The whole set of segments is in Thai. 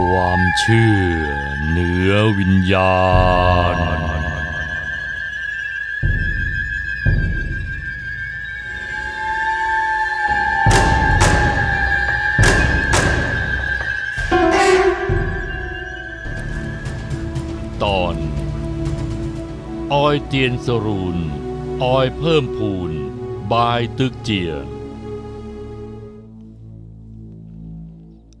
ความเชื่อเหนือวิญญาณ ตอน ออยเตียนสรูน ออยเพิ่มพูน บายตึกเจีย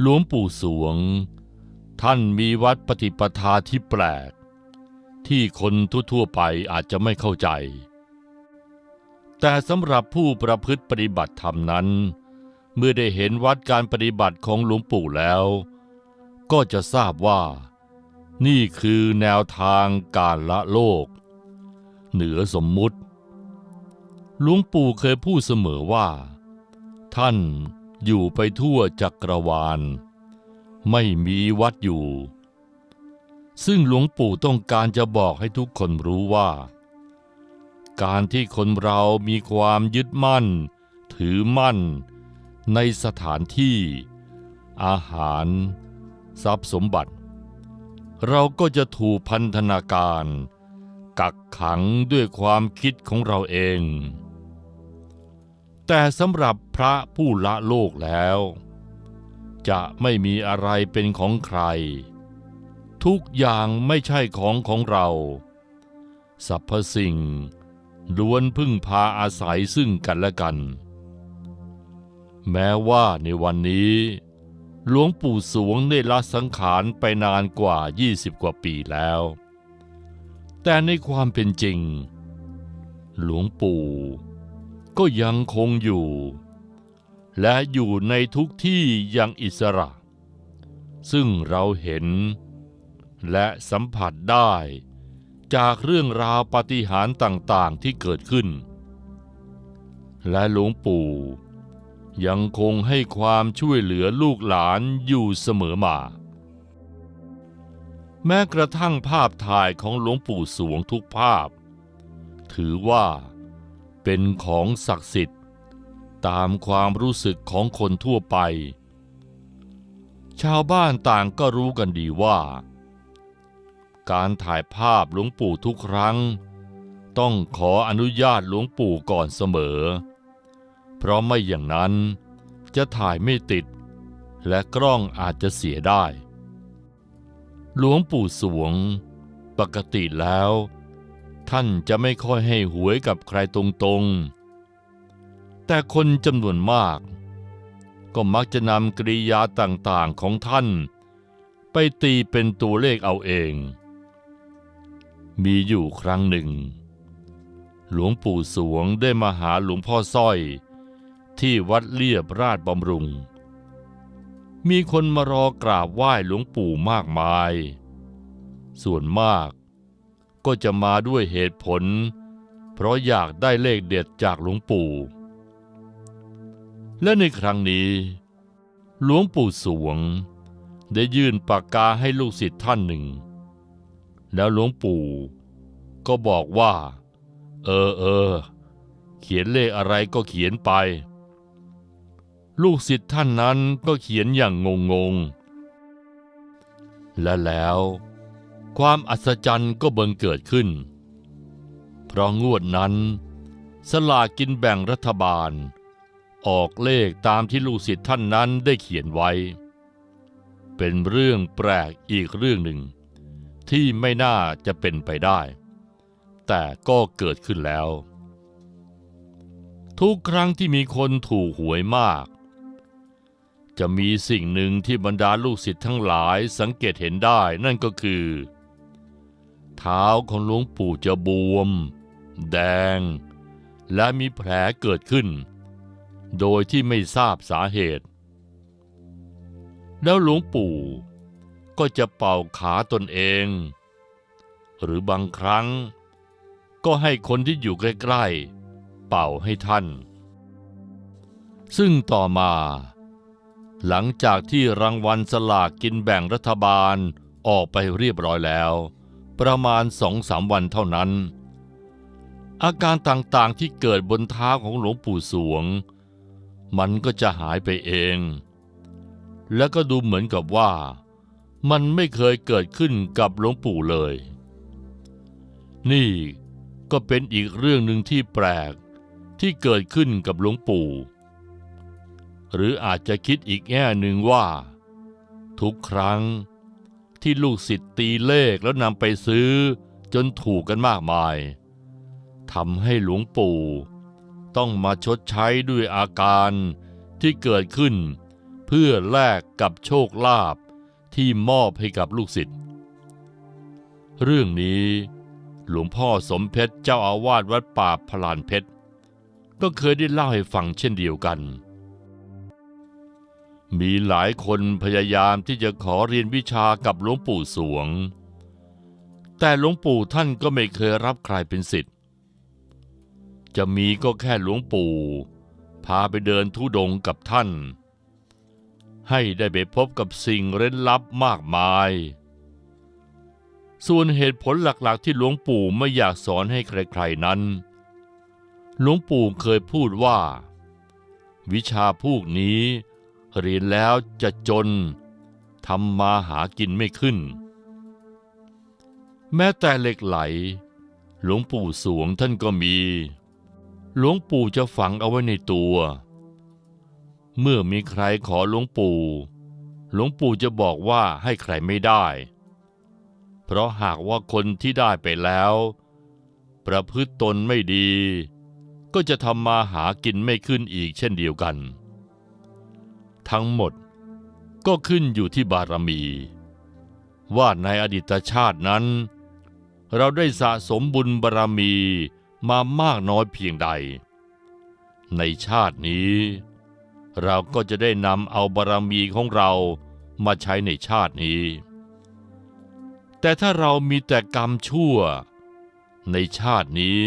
หลวงปู่สวง ท่านมีวัดปฏิปทาที่แปลก ที่คนทั่วๆไปอาจจะไม่เข้าใจ แต่สำหรับผู้ประพฤติปฏิบัติธรรมนั้น เมื่อได้เห็นวัดการปฏิบัติของหลวงปู่แล้ว ก็จะทราบว่า นี่คือแนวทางการละโลก เหนือสมมุติหลวงปู่เคยพูดเสมอว่า ท่านอยู่ไปทั่วจักรวาล ไม่มีวัดอยู่ ซึ่งหลวงปู่ต้องการจะบอกให้ทุกคนรู้ว่า การที่คนเรามีความยึดมั่น ถือมั่น ในสถานที่ อาหาร ทรัพย์สมบัติ เราก็จะถูกพันธนาการ กักขังด้วยความคิดของเราเอง แต่สำหรับพระผู้ละโลกแล้ว จะไม่มีอะไรเป็นของใคร ทุกอย่างไม่ใช่ของของเรา สรรพสิ่งล้วนพึ่งพาอาศัยซึ่งกันและกัน แม้ว่าในวันนี้ หลวงปู่สวงได้ละสังขารไปนานกว่า 20 กว่าปีแล้ว แต่ในความเป็นจริง หลวงปู่ก็ยังคงอยู่ และอยู่ในทุกที่อย่างอิสระ ซึ่งเราเห็น และสัมผัสได้ จากเรื่องราวปาฏิหาริย์ต่างๆที่เกิดขึ้น และหลวงปู่ ยังคงให้ความช่วยเหลือลูกหลานอยู่เสมอมา แม้กระทั่งภาพถ่ายของหลวงปู่สวงทุกภาพ ถือว่าเป็นของศักดิ์สิทธิ ตามความรู้สึกของคนทั่วไป ชาวบ้านต่างก็รู้กันดีว่า การถ่ายภาพหลวงปู่ทุกครั้ง ต้องขออนุญาตหลวงปู่ก่อนเสมอ เพราะไม่อย่างนั้นจะถ่ายไม่ติด และกล้องอาจจะเสียได้ หลวงปู่สวง ปกติแล้ว ท่านจะไม่ค่อยให้หวยกับใครตรงๆ แต่คนจำนวนมาก ก็มักจะนำกริยาต่างๆของท่าน ไปตีเป็นตัวเลขเอาเอง มีอยู่ครั้งหนึ่ง หลวงปู่สวงได้มาหาหลวงพ่อสร้อย ที่วัดเลียบราชบำรุง มีคนมารอกราบไหว้หลวงปู่มากมาย ส่วนมากก็จะมาด้วยเหตุผล เพราะอยากได้เลขเด็ดจากหลวงปู่ และในครั้งนี้ หลวงปู่สวง ได้ยื่นปากกาให้ลูกศิษย์ท่านหนึ่ง แล้วหลวงปู่ ก็บอกว่า เออเออ เขียนเลขอะไรก็เขียนไป ลูกศิษย์ท่านนั้นก็เขียนอย่างงงงๆและแล้ว ความอัศจรรย์ก็บังเกิดขึ้น เพราะงวดนั้น สลากินแบ่งรัฐบาล ออกเลขตามที่ลูกศิษย์ท่านนั้นได้เขียนไว้ เป็นเรื่องแปลกอีกเรื่องหนึ่ง ที่ไม่น่าจะเป็นไปได้ แต่ก็เกิดขึ้นแล้ว ทุกครั้งที่มีคนถูกหวยมาก จะมีสิ่งหนึ่งที่บรรดาลูกศิษย์ทั้งหลายสังเกตเห็นได้นั่นก็คือ เท้าของหลวงปู่จะบวม แดง และมีแผลเกิดขึ้น โดยที่ไม่ทราบสาเหตุ แล้วหลวงปู่ก็จะเป่าขาตนเอง หรือบางครั้ง ก็ให้คนที่อยู่ใกล้ๆ เป่าให้ท่าน ซึ่งต่อมา หลังจากที่รางวัลสลากกินแบ่งรัฐบาลออกไปเรียบร้อยแล้ว ประมาณสองสามวันเท่านั้น อาการต่างๆที่เกิดบนเท้าของหลวงปู่สวง มันก็จะหายไปเอง และก็ดูเหมือนกับว่า มันไม่เคยเกิดขึ้นกับหลวงปู่เลย นี่ก็เป็นอีกเรื่องหนึ่งที่แปลกที่เกิดขึ้นกับหลวงปู่ หรืออาจจะคิดอีกแง่หนึ่งว่า ทุกครั้งที่ลูกศิษย์ตีเลขแล้วนำไปซื้อจนถูกกันมากมายทำให้หลวงปู่ ต้องมาชดใช้ด้วยอาการที่เกิดขึ้น เพื่อแลกกับโชคลาภที่มอบให้กับลูกศิษย์เรื่องนี้หลวงพ่อสมเพชรเจ้าอาวาสวัดป่าพลานเพชร ก็เคยได้เล่าให้ฟังเช่นเดียวกัน มีหลายคนพยายามที่จะขอเรียนวิชากับหลวงปู่สวง แต่หลวงปู่ท่านก็ไม่เคยรับใครเป็นศิษย์ จะมีก็แค่หลวงปู่ พาไปเดินทุดงกับท่าน ให้ได้ไปพบกับสิ่งเร้นลับมากมาย ส่วนเหตุผลหลักๆที่หลวงปู่ไม่อยากสอนให้ใครๆนั้น หลวงปู่เคยพูดว่า วิชาพวกนี้เรียนแล้วจะจนทำมาหากินไม่ขึ้น แม้แต่เหล็กไหล หลวงปู่สวงท่านก็มี หลวงปู่จะฝังเอาไว้ในตัว เมื่อมีใครขอหลวงปู่ หลวงปู่จะบอกว่าให้ใครไม่ได้ เพราะหากว่าคนที่ได้ไปแล้ว ประพฤติตนไม่ดี ก็จะทำมาหากินไม่ขึ้นอีกเช่นเดียวกัน ทั้งหมดก็ขึ้นอยู่ที่บารมี ว่าในอดีตชาตินั้น เราได้สะสมบุญบารมี มามากน้อยเพียงใด ในชาตินี้ เราก็จะได้นำเอาบารมีของเรามาใช้ในชาตินี้ แต่ถ้าเรามีแต่กรรมชั่ว ในชาตินี้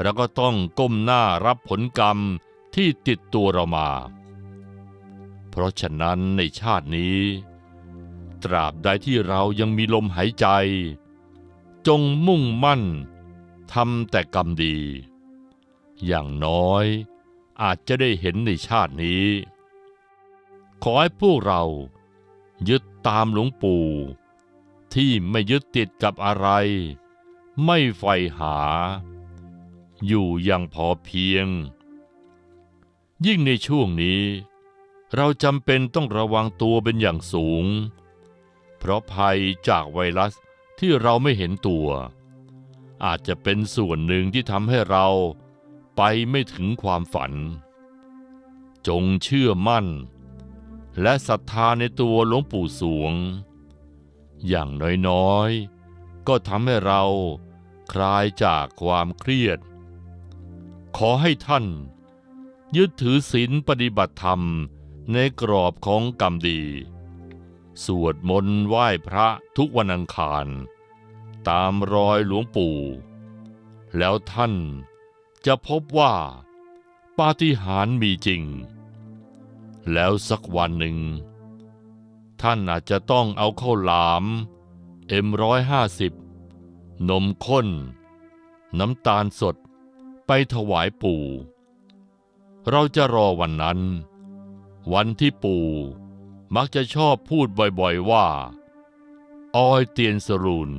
เราก็ต้องก้มหน้ารับผลกรรมที่ติดตัวเรามา เพราะฉะนั้นในชาตินี้ ตราบใดที่เรายังมีลมหายใจ จงมุ่งมั่น ทำแต่กรรมดี อย่างน้อยอาจจะได้เห็นในชาตินี้ ขอให้พวกเรายึดตามหลวงปู่ ที่ไม่ยึดติดกับอะไร ไม่ใฝ่หา อยู่อย่างพอเพียง ยิ่งในช่วงนี้ เราจำเป็นต้องระวังตัวเป็นอย่างสูง เพราะภัยจากไวรัสที่เราไม่เห็นตัว อาจจะเป็นส่วนหนึ่งที่ทำให้เราไปไม่ถึงความฝัน จงเชื่อมั่น และศรัทธาในตัวหลวงปู่สวง อย่างน้อยๆ ก็ทำให้เราคลายจากความเครียด ขอให้ท่าน ยึดถือศีลปฏิบัติธรรมในกรอบของกรรมดี สวดมนต์ไหว้พระทุกวันอังคาร ตามรอยหลวงปู่ แล้วท่านจะพบว่าปาฏิหาริย์มีจริง แล้วสักวันหนึ่ง ท่านอาจจะต้องเอาข้าวหลามเอ็มร้อยห้าสิบนมข้น น้ำตาลสดไปถวายปู่ เราจะรอวันนั้น วันที่ปู่มักจะชอบพูดบ่อยๆว่า ออยเตียนสรุน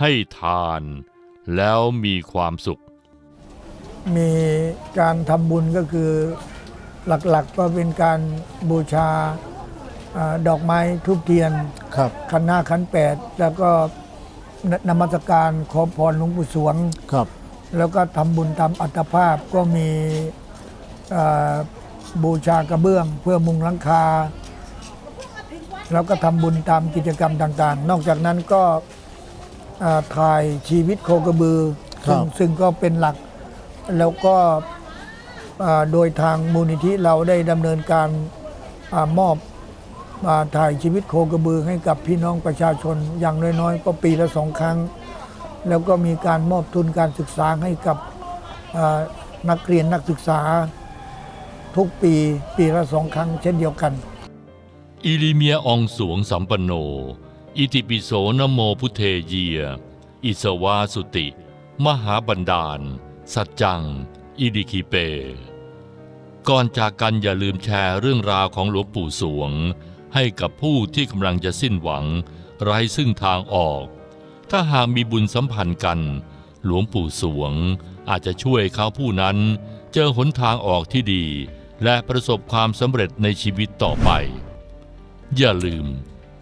ให้ทานแล้วมีความสุข มีการทำบุญก็คือหลักๆก็เป็นการบูชาอาดอกไม้ทุบเทียนครับ ขันห้าขันแปดแล้วก็นนมัสการขอพรหลวงปู่สวง ครับ แล้วก็ทำบุญตามอัตภาพก็มีอ่าบูชากระเบื้อง เพื่อมุงหลังคา แล้วก็ทำบุญตามกิจกรรมต่างๆ นอกจากนั้นก็ อ่าถ่ายชีวิตโคกระบือซึ่งซึ่งก็เป็นหลักแล้วก็อ่าโดยทางมูลนิธิเราได้ดำเนินการอามอบอาถ่ายชีวิตโคกระบือให้กับพี่น้องประชาชนอย่างน้อยๆ ก็ปีละสองครั้ง แล้วก็มีการมอบทุนการศึกษาให้กับอ่านักเรียนนักศึกษา ทุกปีปีละสองครั้งเช่นเดียวกัน อิลิเมียอองสวงสัมปันโน อิติปิโสนโมพุเทเยีย อิสวาสุติ มหาบันดาล สัจจัง อิดิคิเป ก่อนจากกันอย่าลืมแชร์เรื่องราวของหลวงปู่สวง ให้กับผู้ที่กำลังจะสิ้นหวัง ไร้ซึ่งทางออก ถ้าหากมีบุญสัมพันธ์กัน หลวงปู่สวง อาจจะช่วยเขาผู้นั้น เจอหนทางออกที่ดี และประสบความสำเร็จในชีวิตต่อไป อย่าลืม